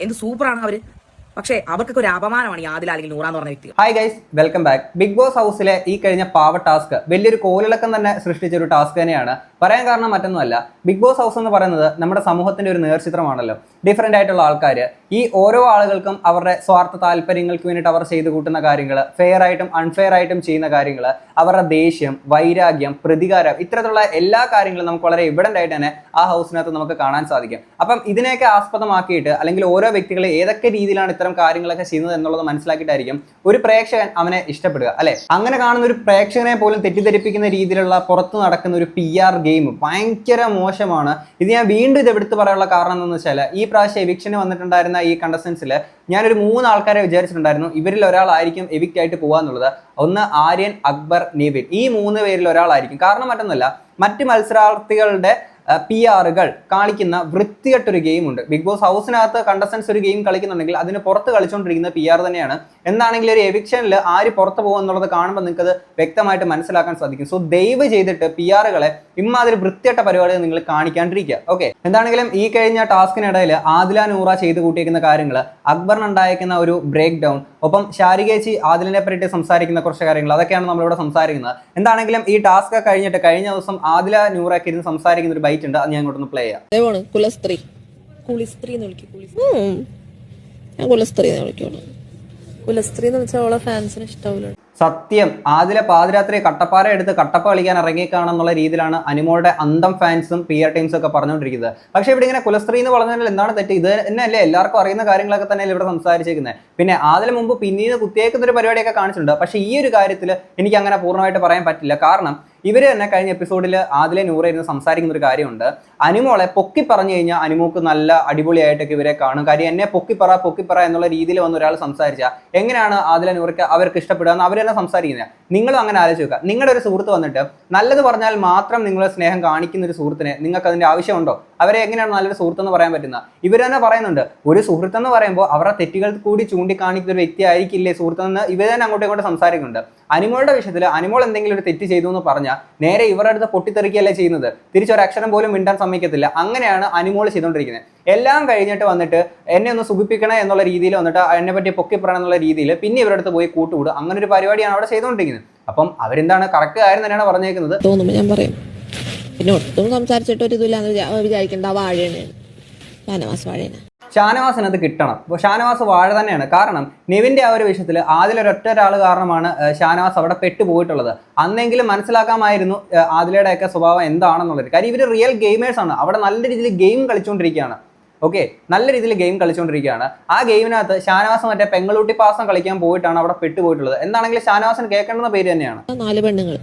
എന്ത് സൂപ്പറാണ് അവർ. പക്ഷേ അവർക്കൊക്കെ ഒരു അപമാനമാണ് ആദിൽ അല്ലെങ്കിൽ നൂറ എന്ന് പറഞ്ഞ വ്യക്തി hi guys welcome back big boss ഹൗസിലെ ഈ കഴിഞ്ഞ പാവ ടാസ്ക് വലിയൊരു കോലിളക്കം തന്നെ സൃഷ്ടിച്ച ഒരു ടാസ്ക് തന്നെയാണ്. പറയാൻ കാരണം മറ്റൊന്നുമല്ല. ബിഗ് ബോസ് ഹൗസ് എന്ന് പറയുന്നത് നമ്മുടെ സമൂഹത്തിന്റെ ഒരു നേർചിത്രമാണല്ലോ. ഡിഫറെന്റ് ആയിട്ടുള്ള ആൾക്കാർ ഈ ഓരോ ആളുകൾക്കും അവരുടെ സ്വാർത്ഥ താല്പര്യങ്ങൾക്ക് വേണ്ടിയിട്ട് അവർ ചെയ്തു കൂട്ടുന്ന കാര്യങ്ങൾ ഫെയർ ആയിട്ടും അൺഫെയർ ആയിട്ടും ചെയ്യുന്ന കാര്യങ്ങൾ അവരുടെ ദേഷ്യം വൈരാഗ്യം പ്രതികാരം ഇത്തരത്തിലുള്ള എല്ലാ കാര്യങ്ങളും നമുക്ക് വളരെ എവിഡന്റ് ആയിട്ട് തന്നെ ആ ഹൗസിനകത്ത് നമുക്ക് കാണാൻ സാധിക്കും. അപ്പം ഇതിനെയൊക്കെ ആസ്പദമാക്കിയിട്ട് അല്ലെങ്കിൽ ഓരോ വ്യക്തികളെ ഏതൊക്കെ രീതിയിലാണ് ഇത്തരം കാര്യങ്ങളൊക്കെ ചെയ്യുന്നത് എന്നുള്ളത് മനസ്സിലാക്കിയിട്ടായിരിക്കും ഒരു പ്രേക്ഷകൻ അവനെ ഇഷ്ടപ്പെടുക അല്ലെ? അങ്ങനെ കാണുന്ന ഒരു പ്രേക്ഷകനെ പോലും തെറ്റിദ്ധരിപ്പിക്കുന്ന രീതിയിലുള്ള പുറത്ത് നടക്കുന്ന ഒരു പി ആർ ഗെയിം ഭയങ്കര മോശമാണ്. ഇത് ഞാൻ വീണ്ടും ഇത് എടുത്തു പറയാനുള്ള കാരണം എന്താണെന്ന് വെച്ചാൽ ഈ പ്രാവശ്യം എവിക്ഷന് വന്നിട്ടുണ്ടായിരുന്ന ഈ കണ്ടസ്റ്റൻസിൽ ഞാനൊരു മൂന്ന് ആൾക്കാരെ വിചാരിച്ചിട്ടുണ്ടായിരുന്നു ഇവരിൽ ഒരാളായിരിക്കും എവിക്റ്റ് ആയിട്ട് പോകാന്നുള്ളത് ഒന്ന് ആര്യൻ അക്ബർ നിവിൻ. ഈ മൂന്ന് പേരിൽ ഒരാളായിരിക്കും. കാരണം മറ്റൊന്നല്ല മറ്റ് മത്സരാർത്ഥികളുടെ പി ആറുകൾ കാണിക്കുന്ന വൃത്തികെട്ടൊരു ഗെയിം ഉണ്ട് ബിഗ് ബോസ് ഹൗസിനകത്ത് കണ്ടസ്റ്റൻസ് ഒരു ഗെയിം കളിക്കുന്നുണ്ടെങ്കിൽ അതിന് പുറത്ത് കളിച്ചുകൊണ്ടിരിക്കുന്ന പി ആർ തന്നെയാണ്. എന്താണെങ്കിലും ഒരു എവിക്ഷനിൽ ആര് പുറത്ത് പോകും എന്നുള്ളത് കാണുമ്പോൾ നിങ്ങൾക്ക് അത് വ്യക്തമായിട്ട് മനസ്സിലാക്കാൻ സാധിക്കും. സോ ദയവ് ചെയ്തിട്ട് പി ആറുകളെ ഇമ്മാതിരി വൃത്തികെട്ട പരിപാടികൾ നിങ്ങൾ കാണിക്കാണ്ടിരിക്കുക. ഓക്കെ എന്താണെങ്കിലും ഈ കഴിഞ്ഞ ടാസ്കിനിടയിൽ ആദില നൂറ ചെയ്ത് കൂട്ടിയിരിക്കുന്ന കാര്യങ്ങൾ അക്ബറിനുണ്ടായിരിക്കുന്ന ഒരു ബ്രേക്ക് ഡൗൺ ഒപ്പം ശാരികേച്ചി ആദിലിനെ പറ്റി സംസാരിക്കുന്ന കുറച്ച് കാര്യങ്ങൾ അതൊക്കെയാണ് നമ്മളിവിടെ സംസാരിക്കുന്നത്. എന്താണെങ്കിലും ഈ ടാസ്ക് കഴിഞ്ഞിട്ട് കഴിഞ്ഞ ദിവസം ആദില നൂറൊക്കെ ഇരുന്ന് സംസാരിക്കുന്ന ഒരു ബൈറ്റ് ഉണ്ട്. അത് ഞാൻ ഇങ്ങോട്ടൊന്ന് പ്ലേ ചെയ്യാം. കുലസ്ത്രീ. കുളിസ്ത്രീ എന്ന് വിളിക്കും കുലസ്ത്രീ എന്ന് വിളിക്കുള്ളൂ കുലസ്ത്രീ എന്ന് വെച്ചാൽ അവളെ ഫാൻസിന് ഇഷ്ടാവില്ല സത്യം. ആദില പാതിരാത്രി കട്ടപ്പാറ എടുത്ത് കട്ടപ്പ കളിക്കാൻ ഇറങ്ങിക്കാണെന്നുള്ള രീതിയിലാണ് അനിമോളുടെ അന്തം ഫാൻസും പി ആർ ടീംസും ഒക്കെ പറഞ്ഞുകൊണ്ടിരിക്കുന്നത്. പക്ഷേ ഇവിടെ ഇങ്ങനെ കുലസ്ത്രീ എന്ന് പറഞ്ഞാൽ എന്താണ് തെറ്റ്? ഇത് തന്നെയല്ലേ എല്ലാവർക്കും അറിയുന്ന കാര്യങ്ങളൊക്കെ തന്നെയല്ലേ ഇവിടെ സംസാരിച്ചിരിക്കുന്നത്. പിന്നെ ആദില മുമ്പ് പിന്നീട് കുത്തിയേക്കുന്ന ഒരു പരിപാടിയൊക്കെ കാണിച്ചിട്ടുണ്ട്. പക്ഷേ ഈ ഒരു കാര്യത്തിൽ എനിക്ക് അങ്ങനെ പൂർണമായിട്ട് പറയാൻ പറ്റില്ല. കാരണം ഇവർ തന്നെ കഴിഞ്ഞ എപ്പിസോഡിൽ ആദിലെ നൂറായിരുന്നു സംസാരിക്കുന്ന ഒരു കാര്യമുണ്ട്. അനുമോളെ പൊക്കി പറഞ്ഞു കഴിഞ്ഞാൽ അനുമോക്ക് നല്ല അടിപൊളിയായിട്ടൊക്കെ ഇവരെ കാണും. കാര്യം എന്നെ പൊക്കിപ്പറ പൊക്കിപ്പറ എന്നുള്ള രീതിയിൽ വന്ന് ഒരാൾ സംസാരിച്ച എങ്ങനെയാണ് ആദിലെ നൂറയ്ക്ക് അവർക്ക് ഇഷ്ടപ്പെടുക എന്ന് തന്നെ സംസാരിക്കുന്നത് നിങ്ങളും അങ്ങനെ ആലോചിച്ച് നോക്കുക നിങ്ങളുടെ ഒരു സുഹൃത്ത് വന്നിട്ട് നല്ലത് പറഞ്ഞാൽ മാത്രം നിങ്ങളെ സ്നേഹം കാണിക്കുന്ന ഒരു സുഹൃത്തിനെ നിങ്ങൾക്ക് അതിന്റെ ആവശ്യമുണ്ടോ? അവരെ എങ്ങനെയാണ് നല്ലൊരു സുഹൃത്തെന്ന് പറയാൻ പറ്റുന്നത് ഇവർ തന്നെ പറയുന്നുണ്ട് ഒരു സുഹൃത്തെന്ന് പറയുമ്പോൾ അവരുടെ തെറ്റുകൾ കൂടി ചൂണ്ടിക്കാണിക്കുന്ന ഒരു വ്യക്തി ആയിരിക്കില്ലേ സുഹൃത്തെന്ന്? ഇവർ തന്നെ അങ്ങോട്ടും ഇങ്ങോട്ടും സംസാരിക്കുന്നുണ്ട്. അനിമോളുടെ വിഷയത്തിൽ അനിമോൾ എന്തെങ്കിലും ഒരു തെറ്റ് ചെയ്തു എന്ന് പറഞ്ഞാൽ നേരെ ഇവരുടെ അടുത്ത് പൊട്ടിത്തെറിക്കുകയല്ലേ ചെയ്യുന്നത്? തിരിച്ചൊരു അക്ഷരം പോലും മിണ്ടാൻ സമ്മതിക്കത്തില്ല. അങ്ങനെയാണ് അനിമോൾ ചെയ്തുകൊണ്ടിരിക്കുന്നത്. എല്ലാം കഴിഞ്ഞിട്ട് വന്നിട്ട് എന്നെ ഒന്ന് സുഖിപ്പിക്കണേ എന്നുള്ള രീതിയിൽ വന്നിട്ട് എന്നെ പറ്റി പൊക്കിപ്പറണം എന്നുള്ള രീതിയിൽ പിന്നെ ഇവരുടെ അടുത്ത് പോയി കൂട്ടുകൂടും അങ്ങനെ ഒരു പരിപാടിയാണ് അവിടെ ചെയ്തുകൊണ്ടിരിക്കുന്നത്. അപ്പം അവരെന്താണ് കറക്റ്റ് കാര്യം തന്നെയാണ് പറഞ്ഞേക്കുന്നത്. തോന്നുമ്പോൾ ഞാൻ പറയും പിന്നെ ഒട്ടും സംസാരിച്ചിട്ട് ഒരു ഇതില്ലാന്ന് വിചാ വിചാരിക്കേണ്ട വാഴയാണ്. ഷാനവാസ് വാഴയാണ്. ഷാനവാസിന് അത് കിട്ടണം. അപ്പോൾ ഷാനവാസ് വാഴ തന്നെയാണ്. കാരണം നിവിന്റെ ആ ഒരു വിഷയത്തിൽ ആദിലൊരൊറ്റ ഒരാൾ കാരണമാണ് ഷാനവാസ് അവിടെ പെട്ടുപോയിട്ടുള്ളത്. അന്നെങ്കിലും മനസ്സിലാക്കാമായിരുന്നു ആദിലയുടെയൊക്കെ സ്വഭാവം എന്താണെന്നുള്ളത്. കാര്യം ഇവർ റിയൽ ഗെയിമേഴ്സാണ് അവിടെ നല്ല രീതിയിൽ ഗെയിം കളിച്ചുകൊണ്ടിരിക്കുകയാണ് ഓക്കെ നല്ല രീതിയിൽ ഗെയിം കളിച്ചുകൊണ്ടിരിക്കുകയാണ് ആ ഗെയിമിനകത്ത് ഷാനവാസ് മറ്റേ പെങ്ങളൂട്ടി പാസം കളിക്കാൻ പോയിട്ടാണ് അവിടെ പെട്ടുപോയിട്ടുള്ളത്. എന്താണെങ്കിലും ഷാനവാസിന് കേൾക്കേണ്ടുന്ന പേര് തന്നെയാണ്. നാല് പെണ്ണുങ്ങൾ.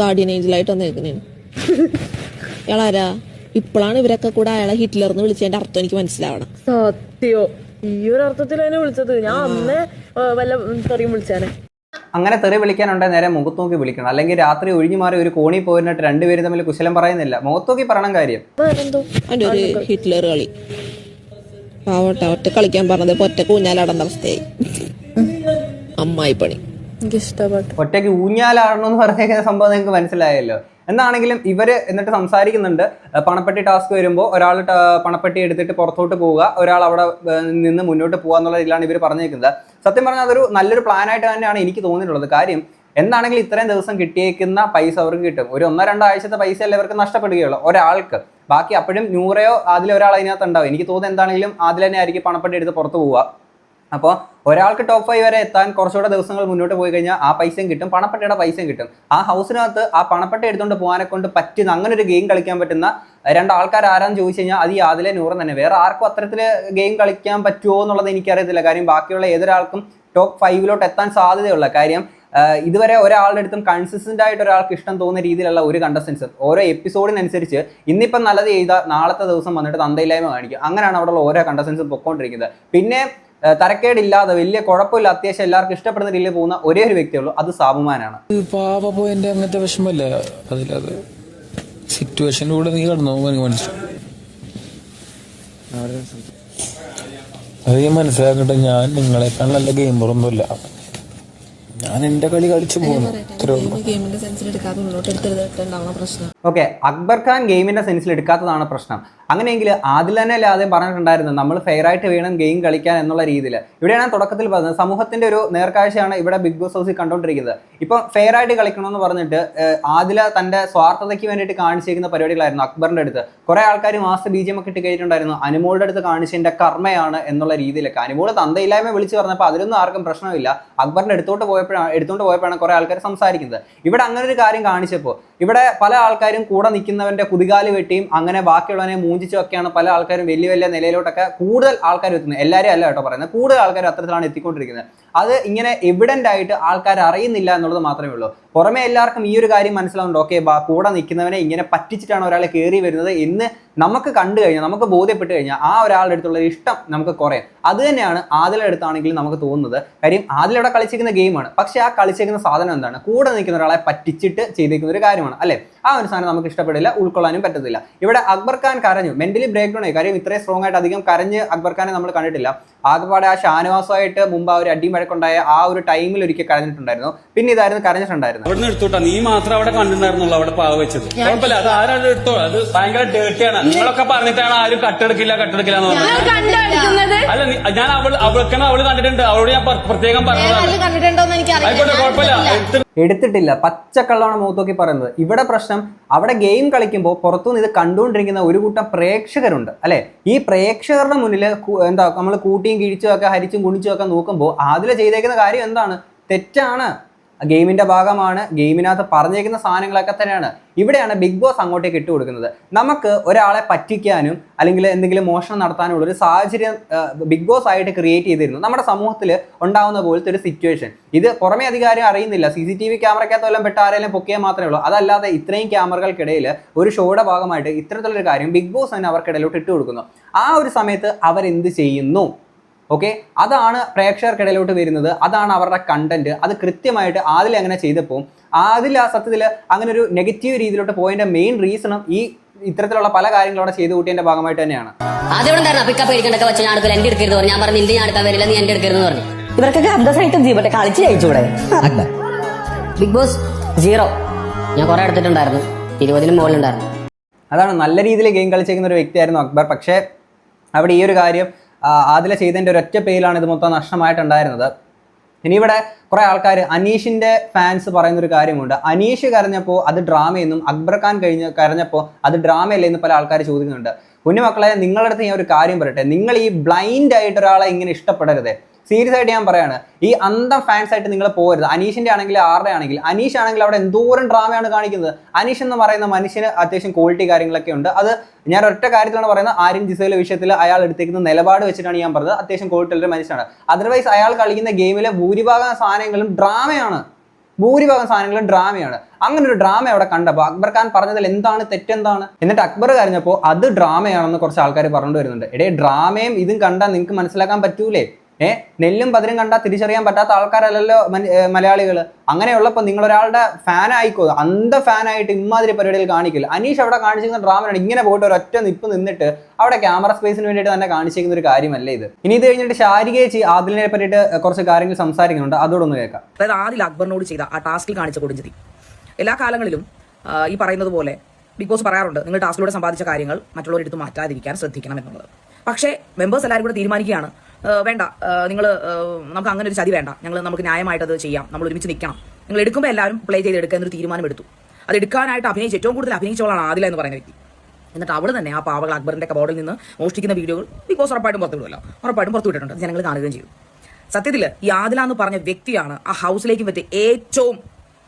ഗാർഡിയൻ ഏഞ്ചലായിട്ട് വന്നേക്കുന്നതാണ് ഇയാളാരാ? ഇപ്പോഴാണ് ഇവരൊക്കെ കൂടെ അയാളെ ഹിറ്റ്ലർ എന്ന് വിളിച്ചതിന്റെ അർത്ഥം എനിക്ക് മനസ്സിലാവണം. സത്യോ. ഈ ഒരു അർത്ഥത്തിൽ തന്നെ വിളിച്ചത്. ഞാൻ അന്നേ വല്ല തെറിയും വിളിച്ചാനെ. അങ്ങനെ തെറി വിളിക്കാനുണ്ടെങ്കിൽ നേരെ മുഖത്ത് നോക്കി വിളിക്കണം. അല്ലെങ്കിൽ രാത്രി ഒഴിഞ്ഞു മാറി ഒരു കോണി പോയിരുന്നിട്ട് രണ്ടുപേരും തമ്മിൽ കുശലം പറയുന്നില്ല. മുഖത്ത് നോക്കി പറയണം കാര്യം. അതിന്റെ ഒരു ഹിറ്റ്ലർ കളി. പാവട്ടെ ഒറ്റ കളിക്കാൻ പറഞ്ഞത് ഒറ്റ കൂഞ്ഞാലടന്ന അവസ്ഥയായി. അമ്മായി പണി. എനിക്ക് ഇഷ്ടപ്പെട്ടു ഒറ്റയ്ക്ക് ഊഞ്ഞാലാടണമെന്ന് പറഞ്ഞേക്കുന്ന സംഭവം നിങ്ങൾക്ക് മനസ്സിലായല്ലോ. എന്താണെങ്കിലും ഇവർ എന്നിട്ട് സംസാരിക്കുന്നുണ്ട്. പണപ്പെട്ടി ടാസ്ക് വരുമ്പോൾ ഒരാൾ പണപ്പെട്ടി എടുത്തിട്ട് പുറത്തോട്ട് പോവുക. ഒരാൾ അവിടെ നിന്ന് മുന്നോട്ട് പോകുക എന്നുള്ള രീതിയിലാണ് ഇവർ പറഞ്ഞേക്കുന്നത്. സത്യം പറഞ്ഞാൽ അതൊരു നല്ലൊരു പ്ലാനായിട്ട് തന്നെയാണ് എനിക്ക് തോന്നിയിട്ടുള്ളത്. കാര്യം എന്താണെങ്കിലും ഇത്രയും ദിവസം കിട്ടിയേക്കുന്ന പൈസ അവർക്ക് കിട്ടും. ഒരു ഒന്നോ രണ്ടോ ആഴ്ചത്തെ പൈസ അല്ലേ അവർക്ക് നഷ്ടപ്പെടുകയുള്ളൂ. ഒരാൾക്ക്. ബാക്കി അപ്പോഴും നൂറയോ അതിലൊരാൾ അതിനകത്ത് ഉണ്ടാവും. എനിക്ക് തോന്നുന്നത് എന്താണെങ്കിലും അതിൽ തന്നെ ആയിരിക്കും പണപ്പെട്ടി എടുത്ത് പുറത്ത് പോവുക. അപ്പോൾ ഒരാൾക്ക് ടോപ്പ് ഫൈവ് വരെ എത്താൻ കുറച്ചുകൂടെ ദിവസങ്ങൾ മുന്നോട്ട് പോയി കഴിഞ്ഞാൽ ആ പൈസയും കിട്ടും പണപ്പെട്ടിയുടെ പൈസയും കിട്ടും. ആ ഹൗസിനകത്ത് ആ പണപ്പെട്ടി എടുത്തുകൊണ്ട് പോകാനെ കൊണ്ട് പറ്റുന്ന അങ്ങനെ ഒരു ഗെയിം കളിക്കാൻ പറ്റുന്ന രണ്ട് ആൾക്കാർ ആരാന്ന് ചോദിച്ചു കഴിഞ്ഞാൽ അത് യാതിലെ നൂറ് തന്നെ. വേറെ ആർക്കും അത്തരത്തിൽ ഗെയിം കളിക്കാൻ പറ്റുമോ എന്നുള്ളത് എനിക്കറിയത്തില്ല കാര്യം ബാക്കിയുള്ള ഏതൊരാൾക്കും ടോപ്പ് ഫൈവിലോട്ട് എത്താൻ സാധ്യതയുള്ള കാര്യം ഇതുവരെ ഒരാളുടെ അടുത്തും കൺസിസ്റ്റന്റ് ആയിട്ട് ഒരാൾക്ക് ഇഷ്ടം തോന്നുന്ന രീതിയിലുള്ള ഒരു കണ്ടസ്റ്റൻസ് ഓരോ എപ്പിസോഡിനനുസരിച്ച് ഇന്നിപ്പം നല്ലത് ചെയ്താൽ നാളത്തെ ദിവസം വന്നിട്ട് തന്തയില്ലായ്മ കാണിക്കും. അങ്ങനെയാണ് അവിടെയുള്ള ഓരോ കണ്ടസ്റ്റൻസും പൊക്കോണ്ടിരിക്കുന്നത്. പിന്നെ തരക്കേടില്ലാതെ വലിയ കുഴപ്പമില്ല അത്യാവശ്യം എല്ലാവർക്കും ഇഷ്ടപ്പെടുന്ന രീതിയിൽ പോകുന്ന ഒരേ ഒരു വ്യക്തിയുള്ളൂ. അത് സാബുമാനാണ്. ഇത് പാവ പോയിന്റ് അങ്ങനത്തെ വിഷമല്ല? അതിലത് സിറ്റുവേഷനിലൂടെ നീ കടന്നു എനിക്ക് മനസ്സിലാവും. അത് ഞാൻ മനസ്സിലാക്കട്ടെ ഞാൻ നിങ്ങളെക്കാൾ നല്ല ഗെയിമറൊന്നുമില്ല ഞാൻ എന്റെ കളി കളിച്ചു പോകുന്നു. ഓക്കെ അക്ബർ ഖാൻ ഗെയിമിന്റെ സെൻസിൽ എടുക്കാത്തതാണ് പ്രശ്നം. അങ്ങനെയെങ്കിൽ അല്ലേ ആദ്യം പറഞ്ഞിട്ടുണ്ടായിരുന്നു നമ്മൾ ഫെയർ ആയിട്ട് വേണം ഗെയിം കളിക്കാൻ എന്നുള്ള രീതിയിൽ. ഇവിടെയാണ് തുടക്കത്തിൽ പറഞ്ഞത്. സമൂഹത്തിന്റെ ഒരു നേർക്കാഴ്ചയാണ് ഇവിടെ ബിഗ് ബോസ് ഹൗസിൽ കണ്ടുകൊണ്ടിരിക്കുന്നത്. ഇപ്പം ഫെയർ ആയിട്ട് കളിക്കണമെന്ന് പറഞ്ഞിട്ട് ആദില തന്റെ സ്വാർത്ഥതയ്ക്ക് വേണ്ടിയിട്ട് കാണിച്ചിരിക്കുന്ന പരിപാടികളായിരുന്നു അക്ബറിന്റെ അടുത്ത്. കുറെ ആൾക്കാർ മാസ ബി ജി എം ഒക്കെ ഇട്ട് കഴിഞ്ഞിട്ടുണ്ടായിരുന്നു അനുമോളുടെ അടുത്ത് കാണിച്ചതിന്റെ കർമ്മയാണ് എന്നുള്ള രീതിയിലൊക്കെ. അനുമോൾ തന്തയില്ലായ്മ വിളിച്ചു പറഞ്ഞപ്പോൾ അതിലൊന്നും ആർക്കും പ്രശ്നമില്ല. അക്ബറിന്റെ അടുത്തോട്ട് പോയപ്പോഴാണ് എടുത്തോണ്ട് പോയപ്പോഴാണ് കുറെ ആൾക്കാർ സംസാരിക്കുന്നത്. ഇവിടെ അങ്ങനെ ഒരു കാര്യം കാണിച്ചപ്പോൾ ഇവിടെ പല ആൾക്കാരും കൂടെ നിൽക്കുന്നവന്റെ കുതികാൽ വെട്ടിയും അങ്ങനെ ബാക്കിയുള്ളവനെ മൂഞ്ചിച്ചും ഒക്കെയാണ് പല ആൾക്കാരും വലിയ വലിയ നിലയിലോട്ടൊക്കെ കൂടുതൽ ആൾക്കാർ എത്തുന്നത്. എല്ലാവരും അല്ല കേട്ടോ പറയുന്നത്. കൂടുതൽ ആൾക്കാർ അത്തരത്തിലാണ് എത്തിക്കൊണ്ടിരിക്കുന്നത്. അത് ഇങ്ങനെ എവിഡന്റ് ആയിട്ട് ആൾക്കാർ അറിയുന്നില്ല എന്നുള്ളത് മാത്രമേ ഉള്ളൂ. പുറമെ എല്ലാവർക്കും ഈ ഒരു കാര്യം മനസ്സിലാവുന്നുണ്ട്. ഓക്കെ കൂടെ നിൽക്കുന്നവനെ ഇങ്ങനെ പറ്റിച്ചിട്ടാണ് ഒരാൾ കയറി വരുന്നത് എന്ന് നമുക്ക് കണ്ടു കഴിഞ്ഞാൽ നമുക്ക് ബോധ്യപ്പെട്ട് കഴിഞ്ഞാൽ ആ ഒരാളുടെ അടുത്തുള്ള ഇഷ്ടം നമുക്ക് കുറയും. അത് തന്നെയാണ് ആദിലെ നമുക്ക് തോന്നുന്നത്. കാര്യം ആദിൽ അവിടെ കളിച്ചിരിക്കുന്ന ഗെയിമാണ് പക്ഷേ ആ കളിച്ചിരിക്കുന്ന സാധനം എന്താണ്? കൂടെ നിൽക്കുന്ന ഒരാളെ പറ്റിച്ചിട്ട് ചെയ്തിരിക്കുന്ന ഒരു കാര്യമാണ് അല്ലേ? ആ ഒരു സാധനം നമുക്ക് ഇഷ്ടപ്പെടില്ല ഉൾക്കൊള്ളാനും പറ്റത്തില്ല. ഇവിടെ അക്ബർ ഖാൻ കരഞ്ഞു. മെന്റലി ബ്രേക്ക് ഡൗൺ ആയി. കാര്യം ഇത്രയും സ്ട്രോങ് ആയിട്ട് അധികം കരഞ്ഞ് അക്ബർ ഖാനെ നമ്മൾ കണ്ടിട്ടില്ല. ആകെപ്പാടെ ആ ഷാനവാസമായിട്ട് മുമ്പ് ആ ഒരു അടിയും വഴക്കുണ്ടായ ആ ഒരു ടൈമിൽ ഒരിക്കൽ കരഞ്ഞിട്ടുണ്ടായിരുന്നു. പിന്നെ ഇതായിരുന്നു കരഞ്ഞിട്ടുണ്ടായിരുന്നു അവിടെ നിന്ന് എടുത്തോട്ടാ. നീ മാത്രം അവിടെ കണ്ടിട്ടുണ്ടായിരുന്നുള്ളൂ അവിടെ പാവ വെച്ചത്. കുഴപ്പമില്ല. അത് ആരാണ് എടുത്തോ? അത് ഭയങ്കര ഡേർട്ടിയാണ് നിങ്ങളൊക്കെ പറഞ്ഞിട്ടാണ് ആരും കട്ടെടുക്കില്ല കട്ടെടുക്കില്ല എന്ന് പറഞ്ഞത്. അല്ല ഞാൻ അവൾ അവൾക്കാണ് അവൾ കണ്ടിട്ടുണ്ട്. അവളോട് ഞാൻ പ്ര- പ്രത്യേകം പറഞ്ഞതാണ്. ആയിക്കോട്ടെ കുഴപ്പമില്ല. എടുത്തിട്ടില്ല. പച്ചക്കള്ളമാണ് മൂത്തോക്കി പറയുന്നത്. ഇവിടെ പ്രശ്നം അവിടെ ഗെയിം കളിക്കുമ്പോൾ പുറത്തുനിന്ന് ഇത് കണ്ടുകൊണ്ടിരിക്കുന്ന ഒരു കൂട്ടം പ്രേക്ഷകരുണ്ട്. അല്ലെ? ഈ പ്രേക്ഷകരുടെ മുന്നിൽ എന്താ നമ്മൾ കൂട്ടിയും കിഴിച്ചും ഒക്കെ ഹരിച്ചും കുണിച്ചും ഒക്കെ നോക്കുമ്പോൾ അതിൽ ചെയ്തേക്കുന്ന കാര്യം എന്താണ്? തെറ്റാണ്. ഗെയിമിന്റെ ഭാഗമാണ് ഗെയിമിനകത്ത് പറഞ്ഞേക്കുന്ന സാധനങ്ങളൊക്കെ തന്നെയാണ്. ഇവിടെയാണ് ബിഗ് ബോസ് അങ്ങോട്ടേക്ക് ഇട്ട് കൊടുക്കുന്നത്. നമുക്ക് ഒരാളെ പറ്റിക്കാനും അല്ലെങ്കിൽ എന്തെങ്കിലും മോഷണം നടത്താനും ഉള്ള ഒരു സാഹചര്യം ബിഗ് ബോസ് ആയിട്ട് ക്രിയേറ്റ് ചെയ്തിരുന്നു. നമ്മുടെ സമൂഹത്തിൽ ഉണ്ടാവുന്ന പോലത്തെ ഒരു സിറ്റുവേഷൻ ഇത് പുറമേ അധികാരം അറിയുന്നില്ല. സി സി ടി വി ക്യാമറയ്ക്കകത്ത് വല്ലതും പെട്ട ആരെങ്കിലും പൊക്കിയാൽ മാത്രമേ ഉള്ളൂ. അതല്ലാതെ ഇത്രയും ക്യാമറകൾക്കിടയിൽ ഒരു ഷോയുടെ ഭാഗമായിട്ട് ഇത്തരത്തിലൊരു കാര്യം ബിഗ് ബോസ് തന്നെ അവർക്കിടയിലോട്ട് ഇട്ട് കൊടുക്കുന്നു. ആ ഒരു സമയത്ത് അവരെന്ത് ചെയ്യുന്നു? ഓക്കെ അതാണ് പ്രേക്ഷകർക്കിടയിലോട്ട് വരുന്നത്. അതാണ് അവരുടെ കണ്ടന്റ് അത് കൃത്യമായിട്ട് ആദിൽ അങ്ങനെ ചെയ്തപ്പോൾ ആദിൽ ആ സത്യത്തിൽ അങ്ങനെ ഒരു നെഗറ്റീവ് രീതിയിലോട്ട് പോയതിന്റെ മെയിൻ റീസണും ഈ ഇത്തരത്തിലുള്ള പല കാര്യങ്ങളും അവിടെ ചെയ്തു കൂട്ടിയതിന്റെ ഭാഗമായിട്ട് തന്നെയാണ്. പിക്കപ്പ് ഞാൻ എടുക്കില്ല എന്റെ എടുക്കരുത് പറഞ്ഞു. ഞാൻ പറഞ്ഞു നിന്റെ ഞാൻ എടുക്കാൻ വരില്ല നീ എന്റെ എടുക്കരുത് പറഞ്ഞു. ഇവർക്കൊക്കെ അന്തസ്സായിട്ട് ജീവട്ടെ കളിച്ച് ജയിച്ചൂടെ ബിഗ് ബോസ് സീറോ ഞാൻ കുറെ എടുത്തിട്ടുണ്ടായിരുന്നു. ഇരുപതിനും മുകളിലുണ്ടായിരുന്നു. അതാണ് നല്ല രീതിയിൽ ഗെയിം കളിച്ചേക്കുന്ന ഒരു വ്യക്തിയായിരുന്നു അക്ബർ. പക്ഷേ അവിടെ ഈ ഒരു കാര്യം ആദില ചെയ്തതിന്റെ ഒരൊറ്റ പേരിലാണ് ഇത് മൊത്തം നഷ്ടമായിട്ടുണ്ടായിരുന്നത്. ഇനി ഇവിടെ കുറെ ആൾക്കാർ അനീഷിന്റെ ഫാൻസ് പറയുന്ന ഒരു കാര്യമുണ്ട്. അനീഷ് കരഞ്ഞപ്പോൾ അത് ഡ്രാമയെന്നും അക്ബർ ഖാൻ കഴിഞ്ഞ് കരഞ്ഞപ്പോൾ അത് ഡ്രാമയല്ലേ എന്ന് പല ആൾക്കാർ ചോദിക്കുന്നുണ്ട്. കുഞ്ഞുമക്കളെ നിങ്ങളുടെ അടുത്ത് ഞാൻ ഒരു കാര്യം പറയട്ടെ. നിങ്ങൾ ഈ ബ്ലൈൻഡ് ആയിട്ട് ഒരാളെ ഇങ്ങനെ ഇഷ്ടപ്പെടരുത്. സീരിയസ് ആയിട്ട് ഞാൻ പറയാണ്. ഈ അന്തം ഫാൻസ് ആയിട്ട് നിങ്ങൾ പോകരുത്. അനീഷിന്റെ ആണെങ്കിൽ ആരുടെ ആണെങ്കിൽ അനീഷ് ആണെങ്കിൽ അവിടെ എന്തോരം ഡ്രാമയാണ് കാണിക്കുന്നത്. അനീഷ് എന്ന് പറയുന്ന മനുഷ്യന് അത്യാവശ്യം ക്വാളിറ്റി കാര്യങ്ങളൊക്കെ ഉണ്ട്. അത് ഞാൻ ഒറ്റ കാര്യത്തിലാണ് പറയുന്നത്. ആര്യൻ ജിസയിലെ വിഷയത്തിൽ അയാൾ എടുത്തേക്കുന്ന നിലപാട് വെച്ചിട്ടാണ് ഞാൻ പറഞ്ഞത്. അത്യാവശ്യം ക്വാളിറ്റി ഉള്ളൊരു മനുഷ്യനാണ്. അതർവൈസ് അയാൾ കളിക്കുന്ന ഗെയിമിലെ ഭൂരിഭാഗം സാധനങ്ങളും ഡ്രാമയാണ് ഭൂരിഭാഗം സാധനങ്ങളും ഡ്രാമയാണ് അങ്ങനെ ഒരു ഡ്രാമ അവിടെ കണ്ടപ്പോൾ അക്ബർ ഖാൻ പറഞ്ഞതിൽ എന്താണ് തെറ്റെന്താണ്? എന്നിട്ട് അക്ബർ കരഞ്ഞപ്പോൾ അത് ഡ്രാമയാണെന്ന് കുറച്ച് ആൾക്കാർ പറഞ്ഞു വരുന്നുണ്ട്. എടേ ഡ്രാമയും ഇതും കണ്ടാൽ നിങ്ങൾക്ക് മനസ്സിലാക്കാൻ പറ്റൂലേ? ഏ? നെല്ലും പതിരും കണ്ടാൽ തിരിച്ചറിയാൻ പറ്റാത്ത ആൾക്കാരല്ലല്ലോ മലയാളികൾ അങ്ങനെയുള്ളപ്പോൾ നിങ്ങൾ ഒരാളുടെ ഫാൻ ആയിക്കോ അന്ത ഫാനായിട്ട് ഇമാതിരി പരിപാടിയിൽ കാണിക്കില്ല. അനീഷ് അവിടെ കാണിച്ചിരിക്കുന്ന ഡ്രാമയാണ് ഇങ്ങനെ പോയിട്ട് ഒരൊറ്റ നിപ്പ് നിന്നിട്ട് അവിടെ ക്യാമറ സ്പേസിന് വേണ്ടിയിട്ട് തന്നെ കാണിച്ചിരിക്കുന്ന ഒരു കാര്യമല്ലേ ഇത്. ഇനി ഇത് കഴിഞ്ഞിട്ട് ശാരികേച്ചി ആദിലിനെ പറ്റിയിട്ട് കുറച്ച് കാര്യങ്ങൾ സംസാരിക്കുന്നുണ്ട്. അതോടൊന്ന് കേൾക്കാം. അതായത് ആദിൽ അക്ബറിനോട് ചെയ്ത ആ ടാസ്കിൽ കാണിച്ച കൊടുഞ്ചതി എല്ലാ കാലങ്ങളിലും ഈ പറയുന്നത് പോലെ ബിഗ് ബോസ് പറയാറുണ്ട് നിങ്ങൾ ടാസ്കിലൂടെ സമ്പാദിച്ച കാര്യങ്ങൾ മറ്റുള്ളവരെടുത്ത് മാറ്റാതിരിക്കാൻ ശ്രദ്ധിക്കണം എന്നുള്ളത്. പക്ഷേ മെമ്പേഴ്സ് എല്ലാവരും കൂടെ തീരുമാനിക്കുകയാണ്. വേണ്ട. നിങ്ങൾ നമുക്ക് അങ്ങനെ ഒരു ചതി വേണ്ട. ഞങ്ങൾ നമുക്ക് ന്യായമായിട്ട് അത് ചെയ്യാം. നമ്മൾ ഒരുമിച്ച് നിൽക്കണം നിങ്ങൾ എടുക്കുമ്പോൾ എല്ലാവരും പ്ലേ ചെയ്ത് എടുക്കുക എന്നൊരു തീരുമാനം എടുത്തു അത് എടുക്കാനായിട്ട് അഭിനയിച്ച് ഏറ്റവും കൂടുതൽ അഭിനയിച്ചവളാണ് ആദില എന്ന് പറയുന്ന വ്യക്തി. എന്നിട്ട് അവൾ തന്നെ ആ പാവകൾ അക്ബറിന്റെ കബോർഡിൽ നിന്ന് മോഷ്ടിക്കുന്ന വീഡിയോകൾ ബിഗ് ബോസ് ഉറപ്പായിട്ടും പുറത്തു വിടുമല്ലോ. ഉറപ്പായിട്ടും പുറത്തു വിട്ടിട്ടുണ്ട്. അത് ജനങ്ങൾ കാണുകയും ചെയ്തു. സത്യത്തിൽ ഈ ആദില എന്ന് പറഞ്ഞ വ്യക്തിയാണ് ആ ഹൗസിലേക്ക് പറ്റിയ ഏറ്റവും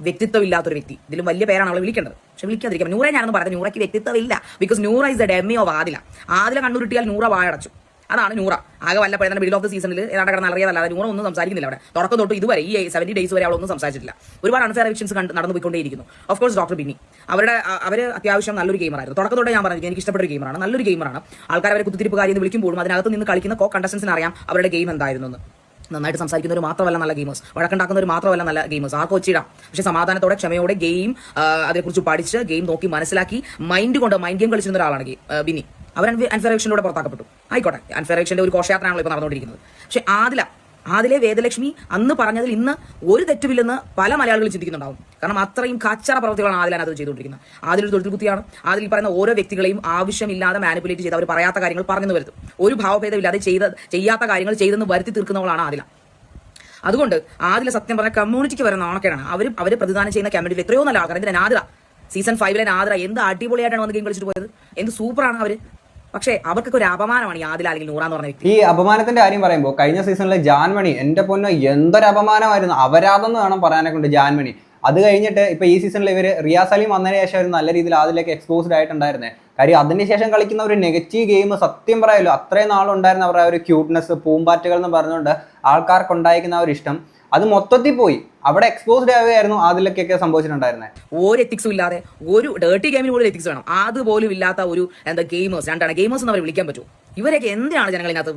വ്യക്തിത്വം ഇല്ലാത്തൊരു വ്യക്തി. ഇതിലും വലിയ പേരാണ് അവളെ വിളിക്കേണ്ടത്. പക്ഷെ വിളിക്കാതിരിക്കാം നൂറെ ഞാനൊന്നും പറഞ്ഞത് നൂറയ്ക്ക് വ്യക്തിത്വം ഇല്ല because Noora is the dummy of Adila. Adila കണ്ണുരുട്ടിയാൽ Noora വാഴടച്ചു അതാണ് നൂറ. ആകെ വല്ല പഴയ മിഡിൽ ഓഫ് ദ സീസണിൽ ഏതാണ്ട് കിടന്ന് അറിയാതല്ലാതെ നൂറ ഒന്നും സംസാരിക്കുന്നില്ല അവിടെ. തുടക്കം തൊട്ട് ഇതുവരെ ഈ സെവന്റി ഡേയ്സ് വരെ അവളൊന്നും സംസാരിച്ചിട്ടില്ല. ഒരുപാട് അൺഫെയർ എവിക്ഷൻസ് കണ്ട് നടന്നു പോയിക്കൊണ്ടേയിരിക്കുന്നു. Of course doctor Binny. അവരുടെ അവർ അത്യാവശ്യം നല്ലൊരു ഗെയിമറായിരുന്നു തുടക്കം തൊട്ട് ഞാൻ പറഞ്ഞു എനിക്ക് ഇഷ്ടപ്പെട്ട ഒരു ഗെയിമറാണ് നല്ലൊരു ഗെയിമറാണ് ആൾക്കാർ അവരെ കുത്തിരിപ്പ് കാര്യം വിളിക്കുമ്പോഴും അതിനകത്ത് നിന്ന് കളിക്കുന്ന കോ കണ്ടസ്റ്റൻസിന് അറിയാം അവരുടെ ഗെയിം എന്തായിരുന്നു എന്ന്. നന്നായിട്ട് സംസാരിക്കുന്നവർ മാത്രമല്ല നല്ല ഗെയിമേഴ്സ്. വഴക്കുണ്ടാക്കുന്നവർ മാത്രമല്ല നല്ല ഗെയിമേഴ്സ്. ആർക്കും വെച്ചിടാം പക്ഷേ സമാധാനത്തോടെ ക്ഷമയോടെ ഗെയിം അതേക്കുറിച്ച് പഠിച്ച് ഗെയിം നോക്കി മനസ്സിലാക്കി മൈൻഡ് കൊണ്ട് മൈൻഡ് ഗെയിം കളിച്ചിരുന്ന ഒരാളാണ് ബിനി അവർ ആക്ഷനിലൂടെ പുറത്താക്കപ്പെട്ടു. ആയിക്കോട്ടെ. ആക്ഷന്റെ ഒരു കോഷയാത്രയാണല്ലോ ഇപ്പോൾ നടന്നുകൊണ്ടിരിക്കുന്നത്. പക്ഷേ ആദില ആദിലെ വേദലക്ഷ്മി അന്ന് പറഞ്ഞതിൽ ഇന്ന് ഒരു തെറ്റുമില്ലെന്ന് പല മലയാളികളും ചിന്തിക്കുന്നുണ്ടാവും. കാരണം അത്രയും കച്ചറ പ്രവർത്തികളാണ് ആദിലാണ് അത് ചെയ്തുകൊണ്ടിരിക്കുന്നത്. ആദിലൊരു തൊഴിൽ കുത്തിയാണ് ആദിൽ പറയുന്ന ഓരോ വ്യക്തികളെയും ആവശ്യമില്ലാതെ മാനിപ്പുലേറ്റ് ചെയ്ത് അവർ പറയാത്ത കാര്യങ്ങൾ പറഞ്ഞു വരുത്തും. ഒരു ഭാവഭേദമില്ലാതെ ചെയ്ത ചെയ്യാത്ത കാര്യങ്ങൾ ചെയ്തെന്ന് വരുത്തി തീർക്കുന്നവളാണ് ആദില. അതുകൊണ്ട് ആദില സത്യം പറഞ്ഞ കമ്മ്യൂണിറ്റിക്ക് വരുന്ന ഓണക്കേടാണ് അവർ അവർ പ്രതിദാനം ചെയ്യുന്ന കമ്മ്യൂണിറ്റി എത്രയോ നല്ല ആൾക്കാർ ഇതിന് നാദില? സീസൺ ഫൈവിലെ നാദില എന്ത് അടിപൊളിയായിട്ടാണ് വന്ന് ഗെയിം കളിച്ചിട്ട് പോയത്? എന്ത് സൂപ്പറാണ് അവർ? പക്ഷേ അവർക്കൊക്കെ ഒരു അപമാനമാണ് ഈ ആദില അല്ലെങ്കിൽ നൂറാന്ന് പറഞ്ഞ വ്യക്തി. ഈ അപമാനത്തിന്റെ കാര്യം പറയുമ്പോൾ കഴിഞ്ഞ സീസണിലെ ജാൻമണി എന്റെ പൊന്ന എന്തൊരു അപമാനമായിരുന്നു അപരാധം എന്ന് വേണം പറയാനൊക്കെ ഉണ്ട് ജാൻമണി. അത് കഴിഞ്ഞിട്ട് ഇപ്പൊ ഈ സീസണിൽ ഇവർ റിയാസ് അലിം വന്നതിന് ശേഷം അവർ നല്ല രീതിയിൽ അതിലേക്ക് എക്സ്പോസ്ഡ് ആയിട്ടുണ്ടായിരുന്നേ. കാര്യം അതിനുശേഷം കളിക്കുന്ന ഒരു നെഗറ്റീവ് ഗെയിം സത്യം പറയാലോ അത്രയും നാളുണ്ടായിരുന്ന അവരുടെ ഒരു ക്യൂട്ട്നെസ് പൂമ്പാറ്റകൾ എന്ന് പറഞ്ഞുകൊണ്ട് ആൾക്കാർക്ക് ഉണ്ടായിരിക്കുന്ന ഒരു ഇഷ്ടം. അത് മൊത്തത്തിൽ പോയി. അവിടെ എക്സ്പോസ്ഡ് ആവുകയായിരുന്നു അതിലൊക്കെ സംഭവിച്ചിട്ടുണ്ടായിരുന്നത് ഒരു എത്തിക്സും ഇല്ലാതെ ഒരു ഡേർട്ടി ഗെയിമിന് പോലും എത്തിക്സ് വേണം. അതുപോലും ഇല്ലാത്ത ഒരു എന്താ ഗെയിമേഴ്സ് രണ്ടാണ്. ഗെയിമേഴ്സ് എന്ന് അവർ വിളിക്കാൻ പറ്റൂ ഇവരൊക്കെ എന്തിനാണ് ജനങ്ങൾ ഇതിനകത്ത്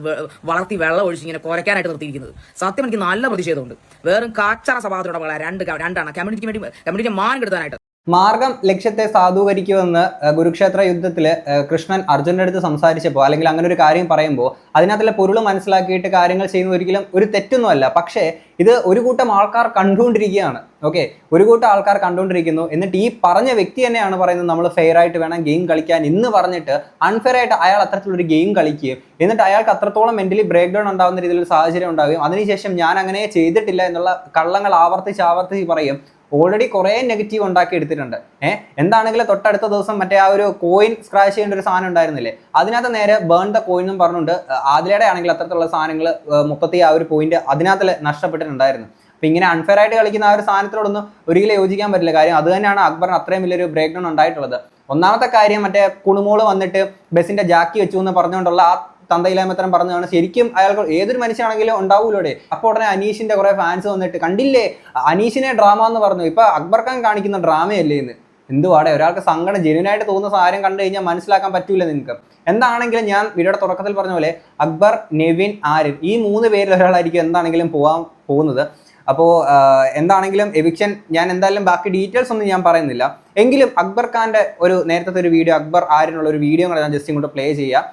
വളർത്തി വെള്ളം ഒഴിച്ച് ഇങ്ങനെ കുറയ്ക്കാനായിട്ട് നിർത്തിയിരിക്കുന്നത്? സത്യം എനിക്ക് നല്ല പ്രതിഷേധമുണ്ട്. വേറും കാച്ചറ സ്വഭാവത്തോടെ രണ്ട് രണ്ടാണ്. കമ്മ്യൂണിറ്റിക്ക് വേണ്ടി കമ്മ്യൂണിറ്റി മാൻ കെടുത്താനായിട്ട്. മാർഗം ലക്ഷ്യത്തെ സാധൂകരിക്കുമെന്ന് കുരുക്ഷേത്ര യുദ്ധത്തിൽ കൃഷ്ണൻ അർജുന്റെ അടുത്ത് സംസാരിച്ചപ്പോൾ അല്ലെങ്കിൽ അങ്ങനെ ഒരു കാര്യം പറയുമ്പോൾ അതിനകത്തുള്ള പൊരുൾ മനസ്സിലാക്കിയിട്ട് കാര്യങ്ങൾ ചെയ്യുന്ന ഒരിക്കലും ഒരു തെറ്റൊന്നുമല്ല. പക്ഷേ ഇത് ഒരു കൂട്ടം ആൾക്കാർ കണ്ടുകൊണ്ടിരിക്കുകയാണ്. ഓക്കെ? ഒരു കൂട്ടം ആൾക്കാർ കണ്ടുകൊണ്ടിരിക്കുന്നു. എന്നിട്ട് ഈ പറഞ്ഞ വ്യക്തി തന്നെയാണ് പറയുന്നത് നമ്മൾ ഫെയർ ആയിട്ട് വേണം ഗെയിം കളിക്കാൻ എന്ന് പറഞ്ഞിട്ട് അൺഫെയർ ആയിട്ട് അയാൾ അത്തരത്തിലൊരു ഗെയിം കളിക്കുകയും എന്നിട്ട് അയാൾക്ക് അത്രത്തോളം മെന്റലി ബ്രേക്ക് ഡൗൺ ഉണ്ടാകുന്ന രീതിയിൽ സാഹചര്യം ഉണ്ടാവുകയും അതിനുശേഷം ഞാൻ അങ്ങനെ ചെയ്തിട്ടില്ല എന്നുള്ള കള്ളങ്ങൾ ആവർത്തിച്ച് ആവർത്തിച്ച് പറയും. ഓൾറെഡി കുറേ നെഗറ്റീവ് ഉണ്ടാക്കി എടുത്തിട്ടുണ്ട്. ഏഹ് എന്താണെങ്കിലും തൊട്ടടുത്ത ദിവസം മറ്റേ ആ ഒരു കോയിൻ സ്ക്രാച്ച് ചെയ്യേണ്ട ഒരു സാധനം ഉണ്ടായിരുന്നില്ലേ? അതിനകത്ത് നേരെ ബേൺ ദ കോയിൻ എന്നും പറഞ്ഞുകൊണ്ട് ആദിലയുടെ ആണെങ്കിൽ അത്തരത്തിലുള്ള സാധനങ്ങൾ മൊത്തത്തിൽ ആ ഒരു പോയിന്റ് അതിനകത്ത് നഷ്ടപ്പെട്ടിട്ടുണ്ടായിരുന്നു. അപ്പൊ ഇങ്ങനെ അൺഫെയർ ആയിട്ട് കളിക്കുന്ന ആ ഒരു സാധനത്തിനോടൊന്നും ഒരിക്കലും യോജിക്കാൻ പറ്റില്ല. കാര്യം അത് തന്നെയാണ് അക്ബറിന് അത്രയും വലിയൊരു ബ്രേക്ക് ഡൗൺ ഉണ്ടായിട്ടുള്ളത്. ഒന്നാമത്തെ കാര്യം മറ്റേ കുണുമോൾ വന്നിട്ട് ബസ്സിന്റെ ജാക്കി വെച്ചു എന്ന് പറഞ്ഞുകൊണ്ടുള്ള ആ തന്തയിലാമത്തരം പറഞ്ഞതാണ്. ശരിക്കും അയാൾക്ക് ഏതൊരു മനുഷ്യനാണെങ്കിലും ഉണ്ടാവൂലോടെ. അപ്പോൾ ഉടനെ അനീഷിന്റെ കുറെ ഫാൻസ് വന്നിട്ട് കണ്ടില്ലേ? അനീഷിനെ ഡ്രാമ എന്ന് പറഞ്ഞു. ഇപ്പൊ അക്ബർ ഖാൻ കാണിക്കുന്ന ഡ്രാമയല്ലേ എന്ന് എന്തുവാടെ ഒരാൾക്ക് സങ്കടം ജെന്യൂനായിട്ട് തോന്നുന്ന സാരം കണ്ടു കഴിഞ്ഞാൽ മനസ്സിലാക്കാൻ പറ്റൂല നിങ്ങൾക്ക് എന്താണെങ്കിലും ഞാൻ വീഡിയോയുടെ തുടക്കത്തിൽ പറഞ്ഞ പോലെ അക്ബർ നെവിൻ ആര്യൻ ഈ മൂന്ന് പേരിൽ ഒരാളായിരിക്കും എന്താണെങ്കിലും പോകാൻ പോകുന്നത്. അപ്പോൾ എന്താണെങ്കിലും എവിക്ഷൻ ഞാൻ എന്തായാലും ബാക്കി ഡീറ്റെയിൽസ് ഒന്നും ഞാൻ പറയുന്നില്ല. എങ്കിലും അക്ബർ ഖാന്റെ ഒരു നേരത്തെ ഒരു വീഡിയോ അക്ബർ ആര്യനുള്ള ഒരു വീഡിയോ കൂടെ ഞാൻ ജസ്റ്റ് ഇങ്ങോട്ട് പ്ലേ ചെയ്യാം.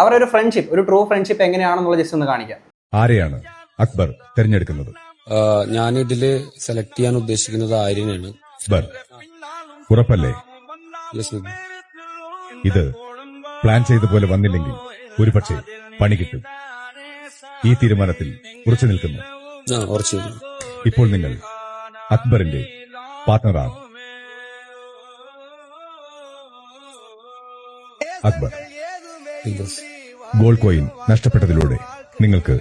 അവരുടെ ഒരു ഫ്രണ്ട്ഷിപ്പ് ഒരു ട്രൂ ഫ്രണ്ട്ഷിപ്പ് എങ്ങനെയാണെന്നുള്ള ജസ്റ്റ് ഒന്ന് കാണിക്കാം. ആരെയാണ് അക്ബർ തിരഞ്ഞെടുക്കുന്നത്? ഞാൻ ഇതിൽ സെലക്ട് ചെയ്യാൻ ഉദ്ദേശിക്കുന്നത് ആര്യനാണ്. അക്ബർ ഉറപ്പല്ലേ? ഇത് പ്ലാൻ ചെയ്ത പോലെ വന്നില്ലെങ്കിൽ ഒരുപക്ഷെ പണി കിട്ടും. ഈ തീരുമാനത്തിൽ ഉറച്ചു നിൽക്കുന്നു. ഇപ്പോൾ നിങ്ങൾ അക്ബറിന്റെ പാർട്ട്ണറാണ് അക്ബർ. ഗോൾഡ് കോയിൻ നഷ്ടപ്പെട്ടതിലൂടെ നിങ്ങൾക്ക്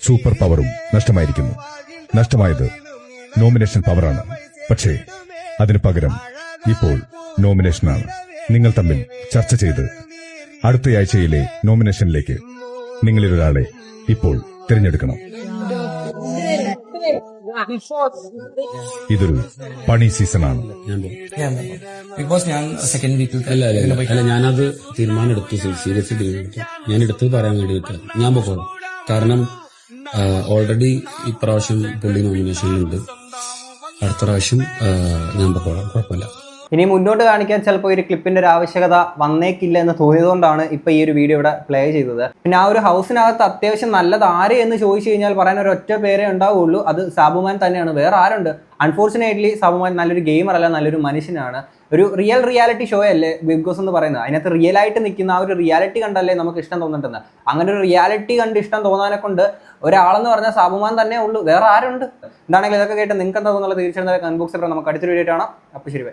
സൂപ്പർ പവറും നഷ്ടമായിരിക്കുന്നു. നഷ്ടമായത് നോമിനേഷൻ പവറാണ്. പക്ഷേ അതിനു പകരം ഇപ്പോൾ നോമിനേഷനാണ്. നിങ്ങൾ തമ്മിൽ ചർച്ച ചെയ്ത് അടുത്തയാഴ്ചയിലെ നോമിനേഷനിലേക്ക് നിങ്ങളിലൊരാളെ ഇപ്പോൾ തിരഞ്ഞെടുക്കണം. ഇതൊരു പണി സീസണാണ്. ബിഗ് ബോസ് ഞാൻ സെക്കൻഡ് വീക്കിൽ അല്ല അല്ല അല്ല. ഞാനത് തീരുമാനം എടുത്തു സീരിയസ് ഞാൻ എടുത്തത് പറയാൻ വേണ്ടി നിൽക്കാം ഞാൻ പോകണം കാരണം ഓൾറെഡി ഇപ്രാവശ്യം പുള്ളി നോമിനേഷനിലുണ്ട് അടുത്ത പ്രാവശ്യം ഞാൻ പോകണം കുഴപ്പമില്ല. ഇനി മുന്നോട്ട് കാണിക്കാൻ ചിലപ്പോൾ ഒരു ക്ലിപ്പിന്റെ ഒരു ആവശ്യകത വന്നേക്കില്ല എന്ന് തോന്നിയതുകൊണ്ടാണ് ഇപ്പൊ ഈ ഒരു വീഡിയോ ഇവിടെ പ്ലേ ചെയ്തത്. പിന്നെ ആ ഒരു ഹൗസിനകത്ത് അത്യാവശ്യം നല്ലത് ആര് എന്ന് ചോദിച്ചു കഴിഞ്ഞാൽ പറയാൻ ഒരു ഒറ്റ പേരേ ഉണ്ടാവുള്ളൂ. അത് സാബുമാൻ തന്നെയാണ്. വേറെ ആരുണ്ട്? അൺഫോർച്ചുനേറ്റ്ലി സാബുമാൻ നല്ലൊരു ഗെയിമർ അല്ല നല്ലൊരു മനുഷ്യനാണ്. ഒരു റിയൽ റിയാലിറ്റി ഷോ അല്ലേ ബിഗ് ബോസ് എന്ന് പറയുന്നത്? അതിനകത്ത് റിയൽ ആയിട്ട് നിൽക്കുന്ന ആ ഒരു റിയാലിറ്റി കണ്ടല്ലേ നമുക്ക് ഇഷ്ടം തോന്നിട്ടുണ്ട് അങ്ങനെ ഒരു റിയാലിറ്റി കണ്ട് ഇഷ്ടം തോന്നാനെ കൊണ്ട് ഒരാളെന്ന് പറഞ്ഞാൽ സാബുമാൻ തന്നെ ഉള്ളൂ. വേറെ ആരുണ്ട്? എന്താണെങ്കിലും ഇതൊക്കെ കേട്ട് നിങ്ങൾക്ക് എന്താ തോന്നുന്നത്? തീർച്ചയായിട്ടും കമന്റ് ബോക്സിൽ നമുക്ക് അടുത്തൊരു വീഡിയോ കാണാം. അപ്പോൾ ശരി.